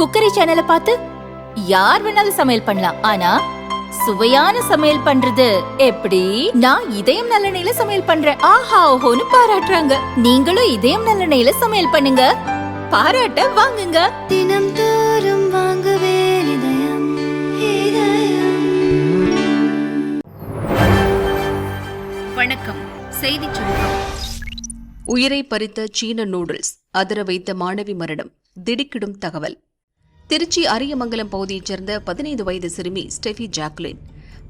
Cookery சேனலை பார்த்து யார் வேணாலும் சமையல் பண்ணலாம். ஆனா சுவையான சமையல் பண்றது எப்படி? நான் இதயம் நல்லெண்ணெயில சமையல் பண்றேன். ஆஹா ஓஹோன்னு பாராட்டுறாங்க. நீங்களும் இதயம் நல்லெண்ணெயில சமையல் பண்ணுங்க. பாராட்ட வாங்குங்க. தினம் தோறும் வாங்குவே இதயம் இதயம். வணக்கம். செய்திச் சுருக்கம். உயிரை பறித்த சீன நூடுல்ஸ் அதிர வைத்த மாணவி மரணம் திடுக்கிடும் தகவல். திருச்சி அரியமங்கலம் பகுதியைச் சேர்ந்த பதினைந்து வயது சிறுமி ஸ்டெஃபி ஜாக்லின்.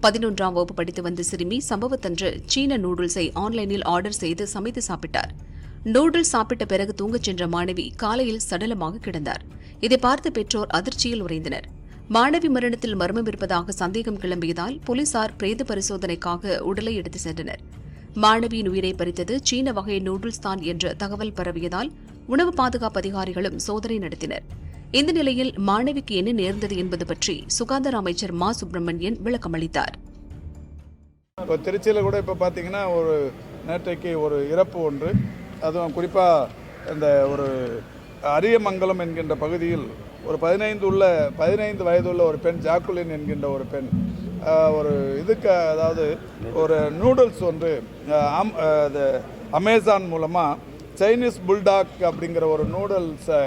பதினொன்றாம் வகுப்பு படித்து வந்த சிறுமி சம்பவத்தன்று சீன நூடுல்ஸை ஆன்லைனில் ஆர்டர் செய்து சமைத்து சாப்பிட்டார். நூடுல்ஸ் சாப்பிட்ட பிறகு தூங்கச் சென்ற மாணவி காலையில் சடலமாக கிடந்தார். இதை பார்த்த பெற்றோர் அதிர்ச்சியில் உறைந்தனர். மாணவி மரணத்தில் மர்மம் இருப்பதாக சந்தேகம் கிளம்பியதால் போலீசார் பிரேத பரிசோதனைக்காக உடலை எடுத்து சென்றனர். மாணவியின் உயிரை பறித்தது சீன வகை நூடுல்ஸ் தான் என்ற தகவல் பரவியதால் உணவு பாதுகாப்பு அதிகாரிகளும் சோதனை நடத்தினர். இந்த நிலையில் மாணவிக்கு என்ன நேர்ந்தது என்பது பற்றி சுகாதார அமைச்சர் மா சுப்பிரமணியன் விளக்கம் அளித்தார். இப்போ திருச்சியில் கூட இப்போ பார்த்தீங்கன்னா ஒரு நேற்றைக்கு ஒரு இறப்பு ஒன்று. அதுவும் குறிப்பாக இந்த ஒரு அரியமங்கலம் என்கின்ற பகுதியில் ஒரு பதினைந்து உள்ள பதினைந்து வயதுள்ள ஒரு பெண் ஜாக்குலின் என்கின்ற ஒரு பெண் ஒரு இதுக்கு அதாவது ஒரு நூடுல்ஸ் ஒன்று அம்- அது அமேசான் மூலமாக சைனீஸ் புல்டாக் அப்படிங்கிற ஒரு நூடுல்ஸை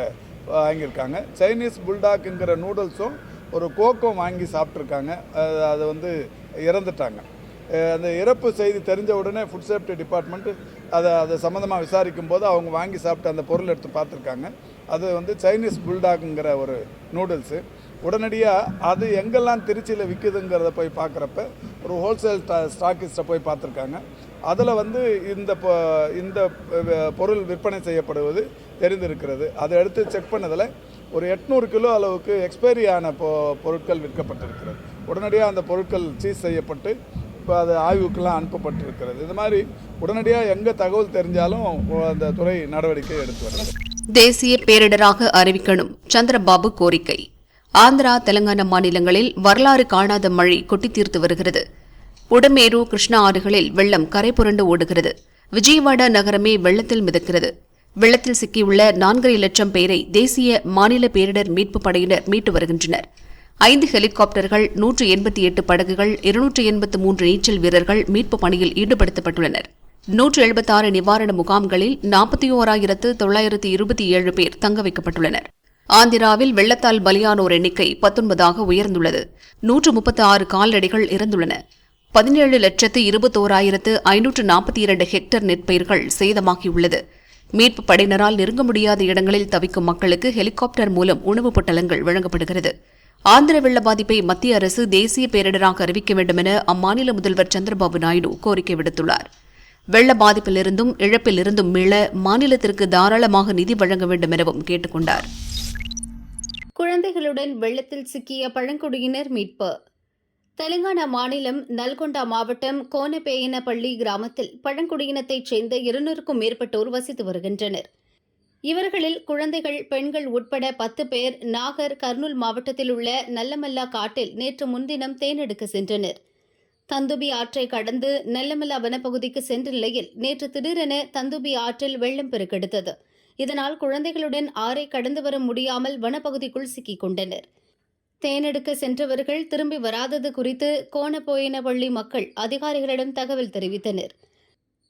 வாங்கியிருக்காங்க. சைனீஸ் புல்டாக்குங்கிற நூடுல்ஸும் ஒரு கோக்கும் வாங்கி சாப்பிட்ருக்காங்க அது- வந்து இறந்துட்டாங்க. அந்த இறப்பு செய்தி தெரிஞ்ச உடனே ஃபுட் சேஃப்டி டிபார்ட்மெண்ட்டு அதை அதை சம்மந்தமாக விசாரிக்கும் போது அவங்க வாங்கி சாப்பிட்ட அந்த பொருள் எடுத்து பார்த்துருக்காங்க. அது வந்து சைனீஸ் புல்டாக்குங்கிற ஒரு நூடுல்ஸு உடனடியாக அது எங்கெல்லாம் திருச்சியில் விற்குதுங்கிறத போய் பார்க்குறப்ப ஒரு ஹோல்சேல் ஸ்டாக்கிஸ்ட்டை போய் பார்த்துருக்காங்க. அதில் வந்து இந்த இந்த பொருள் விற்பனை செய்யப்படுவது தெரிந்திருக்கிறது. அதை எடுத்து செக் பண்ணதில் ஒரு எட்நூறு கிலோ அளவுக்கு எக்ஸ்பைரி ஆன பொ பொருட்கள் விற்கப்பட்டிருக்கிறது. உடனடியாக அந்த பொருட்கள் சீஸ் செய்யப்பட்டு இப்போ அது ஆய்வுக்கெல்லாம் அனுப்பப்பட்டிருக்கிறது. இது மாதிரி உடனடியாக எங்கே தகவல் தெரிஞ்சாலும் அந்த துறை நடவடிக்கை எடுத்து வருது. தேசிய பேரிடராக அறிவிக்கணும் சந்திரபாபு கோரிக்கை. ஆந்திரா தெலங்கானா மாநிலங்களில் வரலாறு காணாத மழை கொட்டி தீர்த்து வருகிறது. உடமேரு கிருஷ்ணா ஆறுகளில் வெள்ளம் கரை புரண்டு ஓடுகிறது. விஜயவாடா நகரமே வெள்ளத்தில் மிதக்கிறது. வெள்ளத்தில் சிக்கியுள்ள நான்கரை லட்சம் பேரை தேசிய மாநில பேரிடர் மீட்பு படையினர் மீட்டு வருகின்றனர். ஐந்து ஹெலிகாப்டர்கள் நூற்று எண்பத்தி எட்டு படகுகள் இருநூற்று எண்பத்து மூன்று நீச்சல் வீரர்கள் மீட்பு பணியில் ஈடுபடுத்தப்பட்டுள்ளனர். நூற்று எழுபத்தாறு நிவாரண முகாம்களில் நாற்பத்தி ஓராயிரத்து தொள்ளாயிரத்து இருபத்தி ஏழு பேர் தங்க வைக்கப்பட்டுள்ளனர். ஆந்திராவில் வெள்ளத்தால் பலியானோர் எண்ணிக்கை பத்தொன்பதாக உயர்ந்துள்ளது. நூற்று முப்பத்தி ஆறு கால்நடைகள் இறந்துள்ளன. பதினேழு லட்சத்து இருபத்தோராயிரத்து ஐநூற்று நாற்பத்தி இரண்டு ஹெக்டேர் நெற்பயிர்கள் சேதமாகியுள்ளது. மீட்பு படையினரால் நெருங்க முடியாத இடங்களில் தவிக்கும் மக்களுக்கு ஹெலிகாப்டர் மூலம் உணவுப் பொட்டலங்கள் வழங்கப்படுகிறது. ஆந்திர வெள்ள பாதிப்பை மத்திய அரசு தேசிய பேரிடராக அறிவிக்க வேண்டும் என அம்மாநில முதல்வர் சந்திரபாபு நாயுடு கோரிக்கை விடுத்துள்ளார். வெள்ள பாதிப்பிலிருந்தும் இழப்பிலிருந்தும் மீள மாநிலத்திற்கு தாராளமாக நிதி வழங்க வேண்டும் எனவும் கேட்டுக் கொண்டார் குழந்தைகளுடன் வெள்ளத்தில் சிக்கிய பழங்குடியினர் மீட்பு தெலுங்கானா மாநிலம் நல்கொண்டா மாவட்டம் கோனபேயனப்பள்ளி கிராமத்தில் பழங்குடியினத்தைச் சேர்ந்த இருநூறுக்கும் மேற்பட்டோர் வசித்து வருகின்றனர். இவர்களில் குழந்தைகள் பெண்கள் உட்பட பத்து பேர் நாகர் கர்னூல் மாவட்டத்தில் உள்ள நல்லமல்லா காட்டில் நேற்று முன்தினம் தேனெடுக்க சென்றனர். தந்துபி ஆற்றை கடந்து நல்லமல்லா வனப்பகுதிக்கு சென்ற நிலையில் நேற்று திடீரென தந்துபி ஆற்றில் வெள்ளம் பெருக்கெடுத்தது. இதனால் குழந்தைகளுடன் ஆறை கடந்து வர முடியாமல் வனப்பகுதிக்குள் சிக்கிக் கொண்டனர். தேனெடுக்க சென்றவர்கள் திரும்பி வராதது குறித்து கோணப்போயினவள்ளி மக்கள் அதிகாரிகளிடம் தகவல் தெரிவித்தனர்.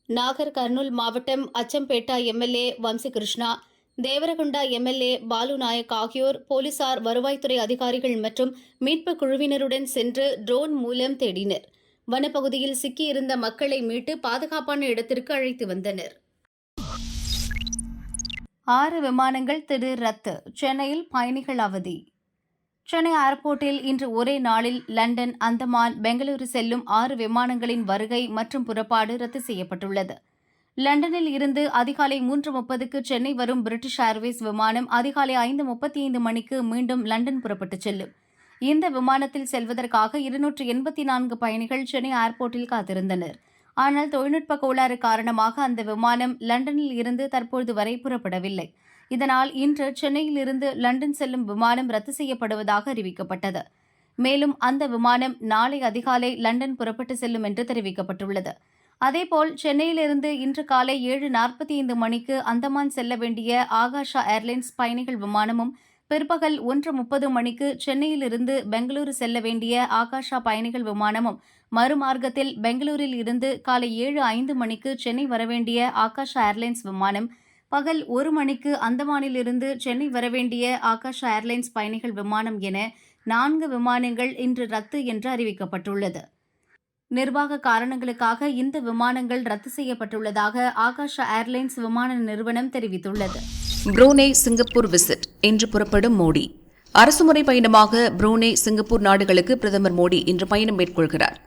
நாகர் கர்னூல் மாவட்டம் அச்சம்பேட்டா எம்எல்ஏ வம்சி கிருஷ்ணா தேவரகுண்டா எம்எல்ஏ பாலு நாயக் ஆகியோர் போலீசார் வருவாய்த்துறை அதிகாரிகள் மற்றும் மீட்புக் குழுவினருடன் சென்று ட்ரோன் மூலம் தேடினர். வனப்பகுதியில் சிக்கியிருந்த மக்களை மீட்டு பாதுகாப்பான இடத்திற்கு அழைத்து வந்தனர். ஆறு விமானங்கள் திடீர் ரத்து. சென்னையில் பயணிகள் அவதி. சென்னை ஏர்போர்ட்டில் இன்று ஒரே நாளில் லண்டன் அந்தமான் பெங்களூரு செல்லும் ஆறு விமானங்களின் வருகை மற்றும் புறப்பாடு ரத்து செய்யப்பட்டுள்ளது. லண்டனில் இருந்து அதிகாலை மூன்று முப்பதுக்கு சென்னை வரும் பிரிட்டிஷ் ஏர்வேஸ் விமானம் அதிகாலை ஐந்து முப்பத்தி ஐந்து மணிக்கு மீண்டும் லண்டன் புறப்பட்டுச் செல்லும். இந்த விமானத்தில் செல்வதற்காக இருநூற்று எண்பத்தி நான்கு பயணிகள் சென்னை ஏர்போர்ட்டில் காத்திருந்தனர். ஆனால் தொழில்நுட்ப கோளாறு காரணமாக அந்த விமானம் லண்டனில் இருந்து தற்பொழுது வரை புறப்படவில்லை. இதனால் இன்று சென்னையிலிருந்து லண்டன் செல்லும் விமானம் ரத்து செய்யப்படுவதாக அறிவிக்கப்பட்டது. மேலும் அந்த விமானம் நாளை அதிகாலை லண்டன் புறப்பட்டு செல்லும் என்று தெரிவிக்கப்பட்டுள்ளது. அதேபோல் சென்னையிலிருந்து இன்று காலை ஏழு நாற்பத்தி ஐந்து மணிக்கு அந்தமான் செல்ல வேண்டிய ஆகாஷா ஏர்லைன்ஸ் பயணிகள் விமானமும் பிற்பகல் ஒன்று முப்பது மணிக்கு சென்னையிலிருந்து பெங்களூரு செல்ல வேண்டிய ஆகாஷா பயணிகள் விமானமும் மறுமார்க்கத்தில் பெங்களூரில் இருந்து காலை ஏழு ஐந்து மணிக்கு சென்னை வரவேண்டிய ஆகாஷா ஏர்லைன்ஸ் விமானம் பகல் ஒரு மணிக்கு அந்தமானிலிருந்து சென்னை வரவேண்டிய ஆகாஷா ஏர்லைன்ஸ் பயணிகள் விமானம் என நான்கு விமானங்கள் இன்று ரத்து என்று அறிவிக்கப்பட்டுள்ளது. நிர்வாக காரணங்களுக்காக இந்த விமானங்கள் ரத்து செய்யப்பட்டுள்ளதாக ஆகாஷா ஏர்லைன்ஸ் விமான நிறுவனம் தெரிவித்துள்ளது. Brunei Singapore visit. இன்று புறப்படும் மோடி. அரசுமுறை பயணமாக புரூனே சிங்கப்பூர் நாடுகளுக்கு பிரதமர் மோடி இன்று பயணம் மேற்கொள்கிறார்.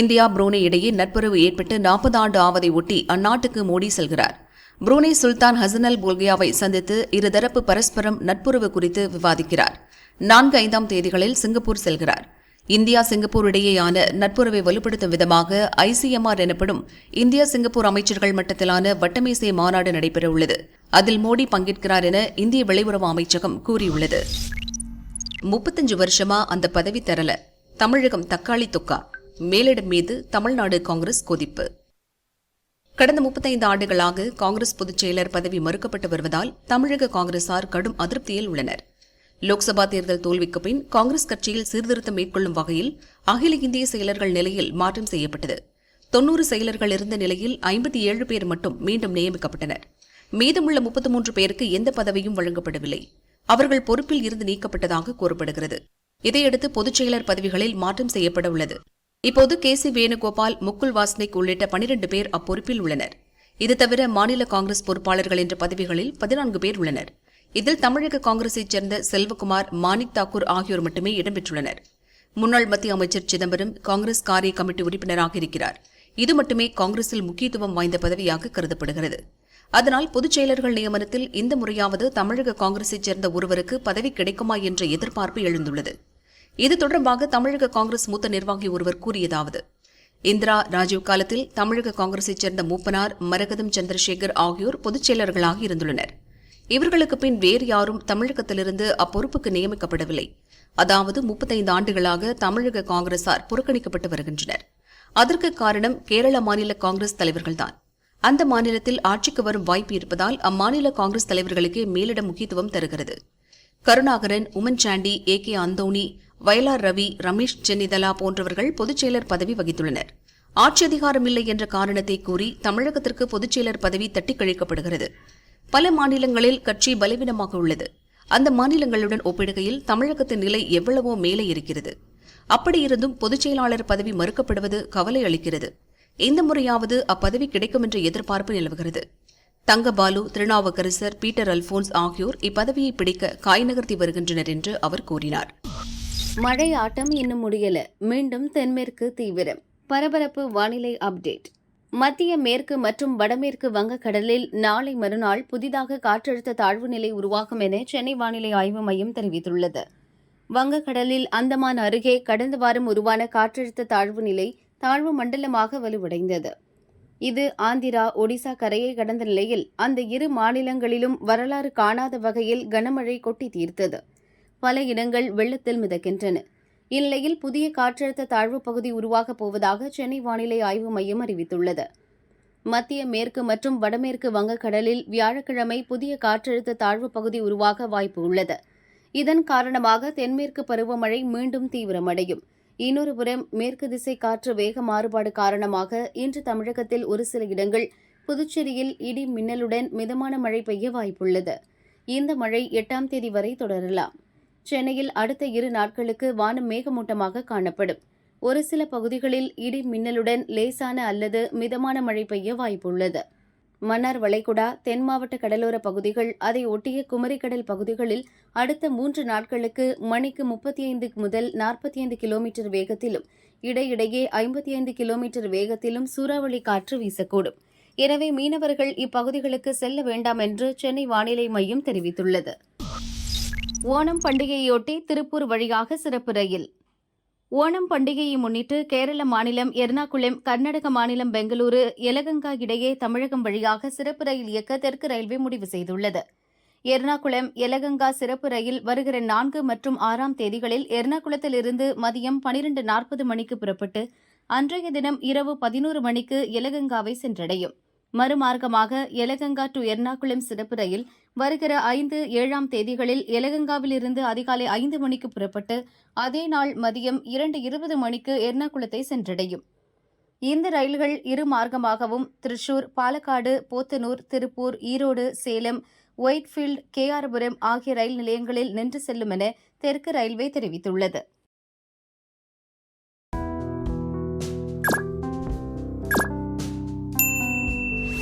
இந்தியா புரூனே இடையே நட்புறவு ஏற்பட்டு நாற்பது ஆண்டு ஆவதை ஒட்டி அந்நாட்டுக்கு மோடி செல்கிறார். புரூனே சுல்தான் ஹசனல் போல்கியாவை சந்தித்து இருதரப்பு பரஸ்பரம் நட்புறவு குறித்து விவாதிக்கிறார். நான்கு ஐந்தாம் தேதிகளில் சிங்கப்பூர் செல்கிறார். இந்தியா சிங்கப்பூர் இடையேயான நட்புறவை வலுப்படுத்தும் விதமாக ஐசிஎம்ஆர் எனப்படும் இந்தியா சிங்கப்பூர் அமைச்சர்கள் மட்டத்திலான வட்டமேசை மாநாடு நடைபெறவுள்ளது. அதில் மோடி பங்கேற்கிறார் என இந்திய வெளியுறவு அமைச்சகம் கூறியுள்ளது. முப்பத்தஞ்சு வருஷமா அந்த பதவி தரல. தமிழகம் தக்காளி தொக்கா. மேலிடம் மீது தமிழ்நாடு காங்கிரஸ் கொதிப்பு. கடந்த முப்பத்தைந்து ஆண்டுகளாக காங்கிரஸ் பொதுச் செயலர் பதவி மறுக்கப்பட்டு வருவதால் தமிழக காங்கிரசார் கடும் அதிருப்தியில் உள்ளனர். லோக்சபா தேர்தல் தோல்விக்கு பின் காங்கிரஸ் கட்சியில் சீர்திருத்தம் மேற்கொள்ளும் வகையில் அகில இந்திய செயலர்கள் நிலையில் மாற்றம் செய்யப்பட்டது. தொன்னூறு செயலர்கள் இருந்த நிலையில் ஐம்பத்தி ஏழு பேர் மட்டும் மீண்டும் நியமிக்கப்பட்டனர். மீதமுள்ள முப்பத்து மூன்று பேருக்கு எந்த பதவியும் வழங்கப்படவில்லை. அவர்கள் பொறுப்பில் இருந்து நீக்கப்பட்டதாக கூறப்படுகிறது. இதையடுத்து பொதுச் செயலர் பதவிகளில் மாற்றம் செய்யப்பட உள்ளது. இப்போது கே சி வேணுகோபால் முக்குல் வாஸ்னிக் உள்ளிட்ட பனிரண்டு பேர் அப்பொறுப்பில் உள்ளனர். இது தவிர மாநில காங்கிரஸ் பொறுப்பாளர்கள் என்ற பதவிகளில் பதினான்கு பேர் உள்ளனர். இதில் தமிழக காங்கிரஸைச் சேர்ந்த செல்வகுமார் மாணிக் தாக்கூர் ஆகியோர் மட்டுமே இடம்பெற்றுள்ளனர். முன்னாள் மத்திய அமைச்சர் சிதம்பரம் காங்கிரஸ் காரிய கமிட்டி உறுப்பினராக இருக்கிறார். இது மட்டுமே காங்கிரஸில் முக்கியத்துவம் வாய்ந்த பதவியாக கருதப்படுகிறது. அதனால் பொதுச் செயலர்கள் நியமனத்தில் இந்த முறையாவது தமிழக காங்கிரஸைச் சேர்ந்த ஒருவருக்கு பதவி கிடைக்குமா என்ற எதிர்பார்ப்பு எழுந்துள்ளது. இது தொடர்பாக தமிழக காங்கிரஸ் மூத்த நிர்வாகி ஒருவர் கூறியதாவது இந்திரா ராஜீவ் காலத்தில் தமிழக காங்கிரஸைச் சேர்ந்த மூப்பனார் மரகதம் சந்திரசேகர் ஆகியோர் பொதுச் செயலர்களாக இருந்துள்ளனர். இவர்களுக்கு பின் வேறு யாரும் தமிழகத்திலிருந்து அப்பொறுப்புக்கு நியமிக்கப்படவில்லை. அதாவது முப்பத்தைந்து ஆண்டுகளாக தமிழக காங்கிரசார் புறக்கணிக்கப்பட்டு வருகின்றனர். அதற்கு காரணம் கேரள மாநில காங்கிரஸ் தலைவர்கள்தான். அந்த மாநிலத்தில் ஆட்சிக்கு வரும் வாய்ப்பு இருப்பதால் அம்மாநில காங்கிரஸ் தலைவர்களுக்கு மேலிட முக்கியத்துவம் தருகிறது. கருணாகரன் உமன் சாண்டி ஏ கே அந்தோணி வயலார் ரவி ரமேஷ் சென்னிதலா போன்றவர்கள் பொதுச்செயலர் பதவி வகித்துள்ளனர். ஆட்சி அதிகாரம் இல்லை என்ற காரணத்தை கூறி தமிழகத்திற்கு பொதுச்செயலர் பதவி தட்டி கழிக்கப்படுகிறது பல மாநிலங்களில் கட்சி பலவீனமாக உள்ளது. அந்த மாநிலங்களுடன் ஒப்பிடுகையில் தமிழகத்தின் நிலை எவ்வளவோ மேலே இருக்கிறது. அப்படியிருந்தும் பொதுச்செயலாளர் பதவி மறுக்கப்படுவது கவலை அளிக்கிறது. இந்த முறையாவது அப்பதவி கிடைக்கும் என்ற எதிர்பார்ப்பு நிலவுகிறது. தங்கபாலு திருநாவுக்கரசர் பீட்டர் அல்போன்ஸ் ஆகியோர் இப்பதவியை பிடிக்க காய் நகர்த்தி வருகின்றனர் என்று அவர் கூறினார். மழை ஆட்டம் இன்னும் முடியல. மீண்டும் தென்மேற்கு தீவிரம். பரபரப்பு வானிலை அப்டேட். மத்திய மேற்கு மற்றும் வடமேற்கு வங்கக்கடலில் நாளை மறுநாள் புதிதாக காற்றழுத்த தாழ்வு நிலை உருவாகும் என சென்னை வானிலை ஆய்வு மையம் தெரிவித்துள்ளது. வங்கக்கடலில் அந்தமான் அருகே கடந்த வாரம் உருவான காற்றழுத்த தாழ்வு நிலை தாழ்வு மண்டலமாக வலுவடைந்தது. இது ஆந்திரா ஒடிசா கரையை கடந்த நிலையில் அந்த இரு மாநிலங்களிலும் வரலாறு காணாத வகையில் கனமழை கொட்டி தீர்த்தது. பல இடங்கள் வெள்ளத்தில் மிதக்கின்றன. இந்நிலையில் புதிய காற்றழுத்த தாழ்வுப் பகுதி உருவாகப் போவதாக சென்னை வானிலை ஆய்வு மையம் அறிவித்துள்ளது. மத்திய மேற்கு மற்றும் வடமேற்கு வங்கக்கடலில் வியாழக்கிழமை புதிய காற்றழுத்த தாழ்வு பகுதி உருவாக வாய்ப்பு உள்ளது. இதன் காரணமாக தென்மேற்கு பருவமழை மீண்டும் தீவிரமடையும். இன்னொருபுறம் மேற்கு திசை காற்று வேக மாறுபாடு காரணமாக இன்று தமிழகத்தில் ஒரு சில இடங்கள் புதுச்சேரியில் இடி மின்னலுடன் மிதமான மழை பெய்ய வாய்ப்புள்ளது. இந்த மழை எட்டாம் தேதி வரை தொடரலாம். சென்னையில் அடுத்த இரு நாட்களுக்கு வானம் மேகமூட்டமாக காணப்படும். ஒரு சில பகுதிகளில் இடி மின்னலுடன் லேசான அல்லது மிதமான மழை பெய்ய வாய்ப்புள்ளது. மன்னார் வளைகுடா தென் மாவட்ட கடலோர பகுதிகள் அதை ஒட்டிய குமரிக்கடல் பகுதிகளில் அடுத்த மூன்று நாட்களுக்கு மணிக்கு முப்பத்தி ஐந்து முதல் நாற்பத்தி ஐந்து கிலோமீட்டர் வேகத்திலும் இடையிடையே ஐம்பத்தி ஐந்து கிலோமீட்டர் வேகத்திலும் சூறாவளி காற்று வீசக்கூடும். எனவே மீனவர்கள் இப்பகுதிகளுக்கு செல்ல வேண்டாம் என்று சென்னை வானிலை மையம் தெரிவித்துள்ளது. ஓணம் பண்டிகையொட்டி திருப்பூர் வழியாக சிறப்பு ரயில். ஓணம் பண்டிகையை முன்னிட்டு கேரள மாநிலம் எர்ணாகுளம் கர்நாடக மாநிலம் பெங்களூரு எலகங்கா இடையே தமிழகம் வழியாக சிறப்பு ரயில் இயக்க தெற்கு ரயில்வே முடிவு செய்துள்ளது. எர்ணாகுளம் எலகங்கா சிறப்பு ரயில் வருகிற நான்கு மற்றும் ஆறாம் தேதிகளில் எர்ணாகுளத்திலிருந்து மதியம் பனிரெண்டு நாற்பது மணிக்கு புறப்பட்டு அன்றைய தினம் இரவு பதினோரு மணிக்கு எலகங்காவை சென்றடையும். மறுமார்க்கமாக எலகங்கா டு எர்ணாகுளம் சிறப்பு ரயில் வருகிற ஐந்து ஏழாம் தேதிகளில் எலகங்காவிலிருந்து அதிகாலை ஐந்து மணிக்கு புறப்பட்டு அதே நாள் மதியம் இரண்டு இருபது மணிக்கு எர்ணாகுளத்தை சென்றடையும். இந்த ரயில்கள் இரு மார்க்கமாகவும் திருச்சூர் பாலக்காடு போத்தனூர் திருப்பூர் ஈரோடு சேலம் ஒயிட்ஃபீல்ட் கேஆர்புரம் ஆகிய ரயில் நிலையங்களில் நின்று செல்லும் என தெற்கு ரயில்வே தெரிவித்துள்ளது.